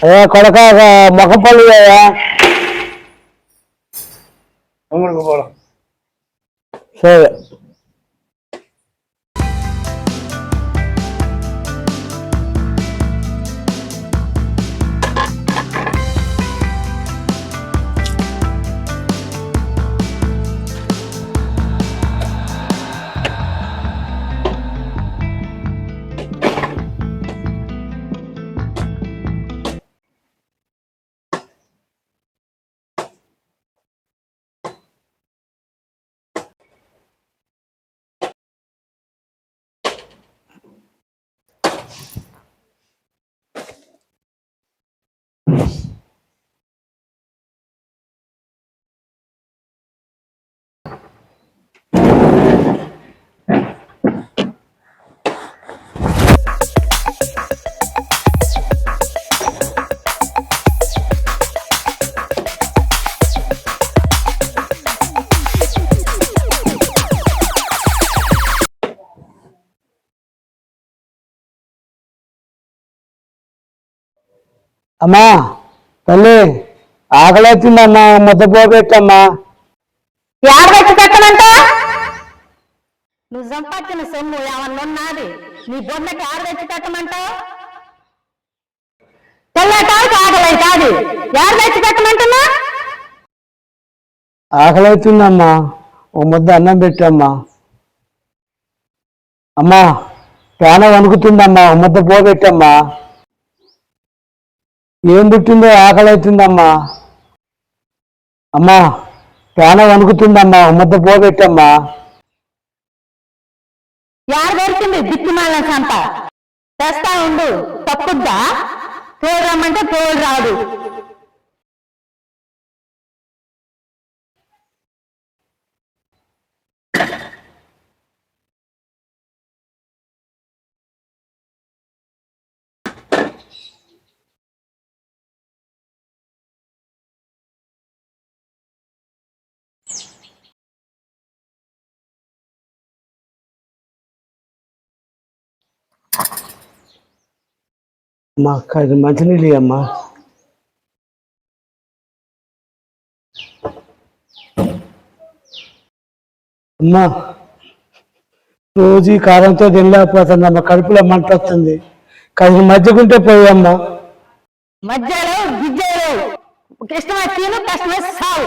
అయ్యా కొడక మొక్కపల్లి అయ్యా? అమ్మడికి పోవడం సరే అమ్మా తల్లి ఆకలి అవుతుందమ్మా ముద్ద పోబెట్టమ్మా పెట్టమంట నువ్వు సంపాదించిన సొమ్ము ఏమన్నా ఉన్నది? నీ బొమ్మకి ఏడబెట్టి పెట్టమంటావు తెల్లటానికి ఆకలి కాదు. పెట్టమంటున్నా ఆకలి అవుతుందమ్మా ఓ ముద్ద అన్నం పెట్టమ్మా. అమ్మా పేన వణుకుతుందమ్మా ఓ ముద్ద పోబెట్టమ్మా ఏం పుట్టిందో ఆకలి అవుతుందమ్మా అమ్మా పేన వణుకుతుందమ్మా ఓ ముద్ద పోబెట్టమ్మా ఏడ దొరికింది దిక్కుమాల సంత. తెస్తా ఉండు తప్పుద్దా? తోడు రమ్మంటే తోడు రాదు. అమ్మా అది మంచినీళ్ళు అమ్మా అమ్మా రోజు కారంతో తినలేకపోతుంది తినలేకపోతుందమ్మా కడుపులో మంట వస్తుంది. కాస్త మధ్యకుంటే పోయమ్మా. మధ్యలో గిజ్జలు. కష్టమే తిను కష్టమే సావు.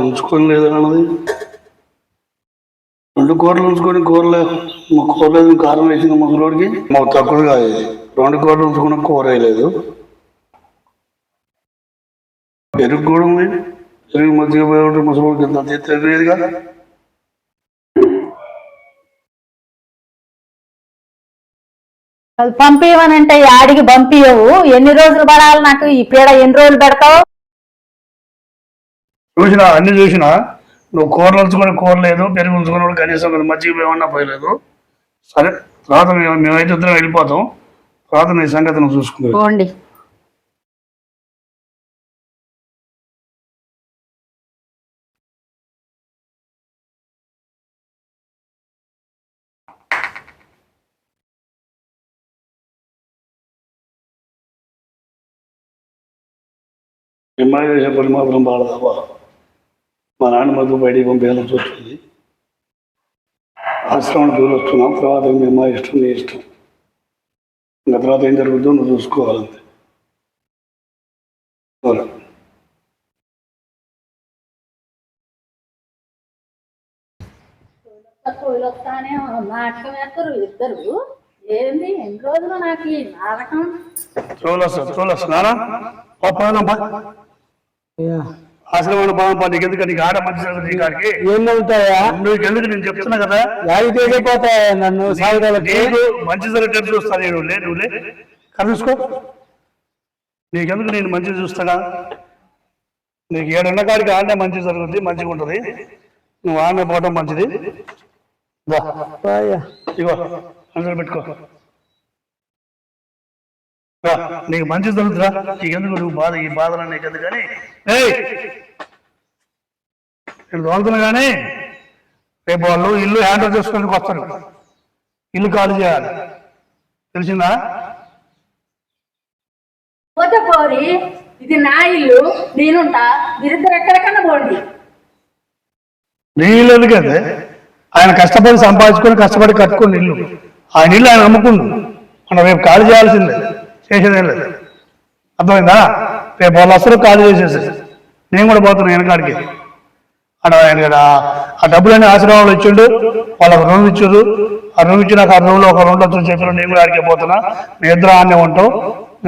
ఉంచుకొని లేదు అన్నది రెండు కూరలు ఉంచుకొని కూరలే మా కూర వేసింది ముసలోడికి మాకు తక్కువ కాదు. రెండు కూరలు ఉంచుకున్న కూర వేయలేదు. పెరుగు కూడా ఉంది. పెరుగు మధ్యగా పోయి ముసలోడికి ఇంత తెలియదు కదా అది పంపివనంటే యాడికి పంపియవు ఎన్ని రోజులు పడాలి నాకు? ఈ పీడ ఎన్ని రోజులు పెడతావు? చూసినా అన్ని చూసినా నువ్వు కూరలు ఉంచుకొని కూరలేదు పెరుగు ఉంచుకొని కూడా కనీసం మీరు మజ్జిగ ఏమన్నా పోయలేదు. సరే తర్వాత మేము మేమైతే ఇద్దరం వెళ్ళిపోతాం. తర్వాత నీ సంగతి నువ్వు చూసుకుంటావు. ఎంఐ చేసే పని మాత్రం బాగా మా నాన్న మధ్య బయటికి పంపేయాల్సి వచ్చింది ఆశ్రమం దూరం వస్తున్నాం. తర్వాత మీ అమ్మాయి ఇష్టం నీ ఇష్టం. ఇంకా తర్వాత ఏం జరుగుతుందో నువ్వు చూసుకోవాలంతే. తక్కువలోనే నాటకం వేస్తారు ఇద్దరు. ఏంది? ఎన్ని రోజులు నాకు ఈ నాటకం చూలొస్తా నానా పాప అయ్యా, ఆశ్రమంలో బాగా నీకు ఎందుకు నీకు ఆడ మంచి ఎందుకు నేను చెప్తున్నా కదా. తెగిపోతాయా నన్ను? నీకు మంచి జరిగేటట్టు చూస్తా నేను లే నువ్వు లే. కలుసుకో నీకెందుకు నేను మంచిగా చూస్తాడా నీకు ఏడున్న కాడికి ఆడనే మంచి జరుగుతుంది మంచిగా ఉంటుంది. నువ్వు ఆడనే పోవటం మంచిది. ఇగో అందరూ పెట్టుకో. నీకు మంచి జరుగుతుందా నీకెందుకు నువ్వు బాధ ఈ బాధలు నీకెందుకు కానీ ఏయ్! నేను తోలుతున్నా కానీ రేపు వాళ్ళు ఇల్లు హ్యాండ్ ఓవర్ చేసుకోవడానికి వస్తారు. ఇల్లు ఖాళీ చేయాలి. తెలిసిందా? పోతే పోరి ఇది నా ఇల్లు నేనుంటా. మీరిద్దరు ఎక్కడికన్నా పోండి. నీ ఇల్లు ఎందుకంటే ఆయన కష్టపడి సంపాదించుకొని కష్టపడి కట్టుకుని ఇల్లు. ఆయన ఇల్లు ఆయన అమ్ముకుండు మనం రేపు ఖాళీ చేయాల్సిందే. చేసేదేం లేదు. అర్థమైందా? రేపు వాళ్ళు అసలు ఖాళీ చేసేసి నేను కూడా పోతున్నా వెనకాడికి. అక్కడ ఆయన ఆ డబ్బులన్నీ ఆశ్రమంలో ఇచ్చిండు వాళ్ళకి రూమ్ ఇచ్చారు ఆ రూమ్ ఇచ్చినాక ఆ రూమ్లో ఒక రెండు వచ్చి చెప్పిన నేను కూడా ఆడికే పోతున్నా. మీ ఇద్దరు ఆడనే ఉంటావు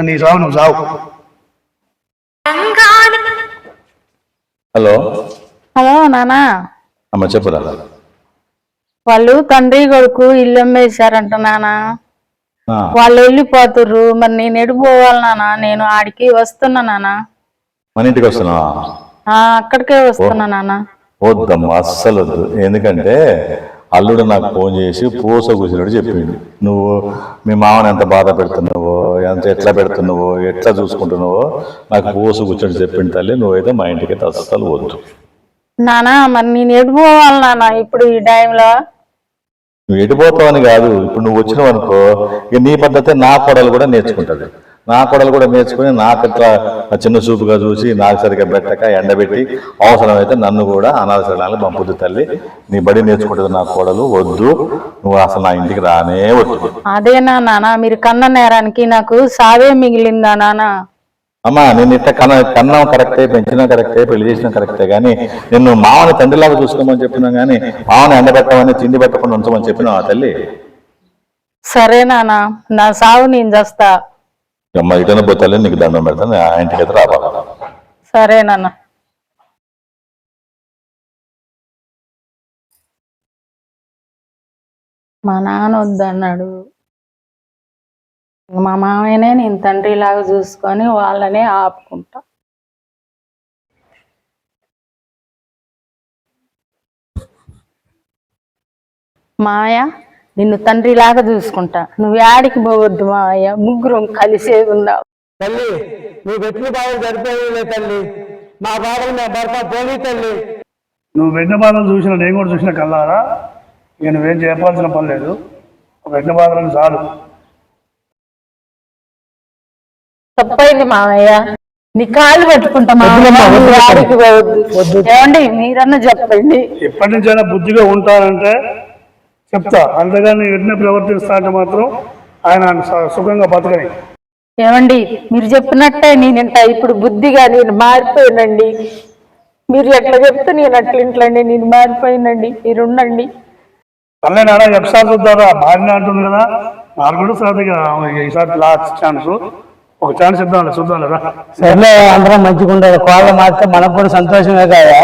నీ సాగు నువ్వు సాగు హలో. హలో నానా. అమ్మ చెప్పురా వాళ్ళు తండ్రి కొడుకు ఇల్లు అమ్మేశారంట నానా. వాళ్ళు వెళ్ళిపోతుర్రు. మరి నేను ఎడిపోవాలి నానా నేను ఆడికి వస్తున్నా నానా మన ఇంటికి వస్తున్నావా? ఆ, అక్కడికే వస్తున్నా నానా వద్దమ్మా అస్సలు వద్దు. ఎందుకంటే అల్లుడు నాకు ఫోన్ చేసి పూస కూసినట్టు చెప్పిండు. నువ్వు మీ మామని ఎంత బాధ పెడుతున్నావో ఎంత ఎట్లా పెడుతున్నావో ఎట్లా చూసుకుంటున్నావో నాకు పూస కూర్చొని చెప్పిండు తల్లి. నువ్వైతే మా ఇంటికి అయితే అస్సలు వద్దు. నానా మరి నేను ఎడిపోవాలి నానా ఇప్పుడు ఈ టైంలో నువ్వు ఎడిపోతావని కాదు. ఇప్పుడు నువ్వు వచ్చినావు అనుకో ఇక నీ పద్ధతి నా కొడలు కూడా నేర్చుకుంటది. నా కొడలు కూడా నేర్చుకుని నాకు ఇట్లా చిన్న చూపుగా చూసి నాకు సరిగ్గా పెట్టక ఎండబెట్టి అవసరమైతే నన్ను కూడా అనాథశాలకు పంపుద్ది తల్లి. నీ బడి నేర్చుకుంటుంది నా కోడలు వద్దు. నువ్వు అసలు నా ఇంటికి రానే వద్దు. అదేనా నానా మీరు కన్న నేరానికి నాకు సావే మిగిలిందా నానా అమ్మా నేను ఇట్లా కన్న కన్నం కరెక్టే పెంచినా కరెక్టే పెళ్ళి చేసినా కరెక్టే కానీ నిన్ను మామని తండ్రిలాగా చూసుకోమని చెప్పినా కానీ మామని ఎండబెట్టమని తిండి పెట్టకుండా ఉంచమని చెప్పినా ఆ తల్లి? సరే నానా నా సావు నేను చేస్తా. అమ్మ ఇటన పోతాలే నీకు దండం పెడతాను ఆ ఇంటికి అయితే రావాలి సరే నాన్న. మా నాన్న వద్దన్నాడు. మా మామయ్యనే నేను తండ్రిలాగా చూసుకొని వాళ్ళనే ఆపుకుంటా. మాయ నిన్ను తండ్రిలాగా చూసుకుంటా. నువ్వు యాడికి పోవద్దు మాయ ముగ్గురం కలిసే ఉందాం. తల్లి నువ్వు పెట్టిన బాధలు సరిపోయలే తల్లి? మా బాధలు నా భర్త పోనీ తల్లి. నువ్వు పెట్టిన బాధలు చూసిన నేను కూడా చూసిన కల్లారా ఇక నువ్వేం చెప్పాల్సిన పని లేదు. పెట్టిన బాధలను చాలు. తప్పైంది మామయ్య నీ కాళ్ళు పట్టుకుంటా వద్దులమ్మా, మామయ్య నువ్వు వద్దు. యాడికి పోవద్దు ఏమండి మీరన్నా చెప్పండి. ఎప్పటి నుంచైనా బుద్ధిగా ఉంటానంటే చెప్తా. అంతేగాని వెంటనే ప్రవర్తిస్తా అంటే మాత్రం ఆయన సుఖంగా బతకని. ఏమండి మీరు చెప్పినట్టే నేను ఇంట ఇప్పుడు బుద్ధిగా నేను మారిపోయానండి. మీరు ఎట్లా చెప్తే నేను అట్లా ఇంట్లండి నేను మారిపోయినండి. మీరు ఉండండి. తల్లే నాన్న ఎప్సారి చూద్దారా? భార్య అంటుంది కదా. నాకు కూడా సరదాగా ఈసారి లాస్ట్ ఛాన్స్ ఒక ఛాన్స్ ఇద్దాంలే చూద్దాంలే రా. సర్లే అందరం మంచిగా ఉండాలి కోళ్ళ మారితే మనకు కూడా సంతోషమే కదా.